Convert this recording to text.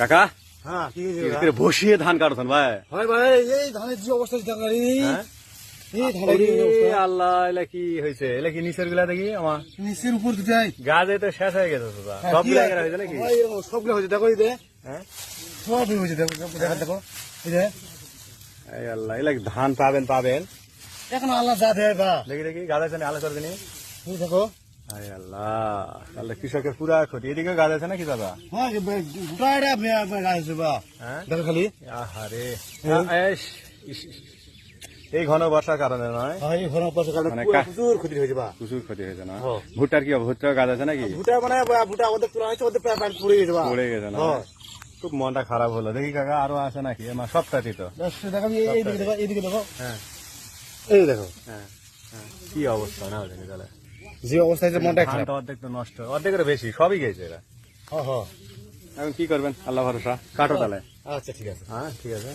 কাকা? হ্যাঁ কি বসিয়ে ধান কাটছেন ভাই। ভাই ভাই এই ধানের যে অবস্থা হ্যাঁ? এই ধানের যে ওরে অবস্থা। আল্লাহ এলা কি হয়েছে? এলা কি নিচেরগুলা দেখি আমার? নিচের উপর দিতে গাছে তো শেষ হয়ে গেছে হ্যাঁ, সবগুলা হয়েছে? নাকি? সবগুলো হয়েছে দেখো এই হ্যাঁ? সব হয়েছে দেখো দেখো, দেখো দেখো। এই এই আল্লাহ এলা ধান পাবেন পাবেন? এখন আল্লাহ যা দেয় বা। দেখি দেখি গাছ আছে আলো করে দিনি দেখো। আয় আল্লাহ তাহলে কৃষকের পুরা ক্ষতি। এদিকে গাছ আছে নাকি দাদা? হ্যাঁ হ্যাঁ? দেখো খালি। আহারে। হ্যাঁ। এই ঘন বর্ষার কারণে নয়। হ্যাঁ এই ঘন পাশে কারণে মানে পুরো কা- প্রচুর ক্ষতি হয়েছে বা। প্রচুর ক্ষতি হয়েছে না? হ্যাঁ। ভুট্টার কি হবে? ভুট্টার গাছ আছে নাকি? ভুটা মানে বা- ভুটা ওদের তোলা হয়েছে ওদের প্রায় প্রায় পড়ে গেছে বা। পড়ে গেছে না? হ্যাঁ। খুব মনটা খারাপ হলো। দেখি কাকা আরও আছে নাকি? আমার সবটাতে তো। দেখো এই- এইদিকে দেখো এইদিকে দেখো। হ্যাঁ। এই দেখো। হ্যাঁ হ্যাঁ। কি অবস্থা না তাহলে? যে অবস্থা হয়েছে মনটা খারাপ। অর্ধেক তো নষ্ট অর্ধেকের বেশি সবই গেছে এরা। হ্যাঁ হ্যাঁ। এখন কি করবেন? আল্লাহ ভরসা। কাটো তালে। আচ্ছা ঠিক আছে। হ্যাঁ ঠিক আছে।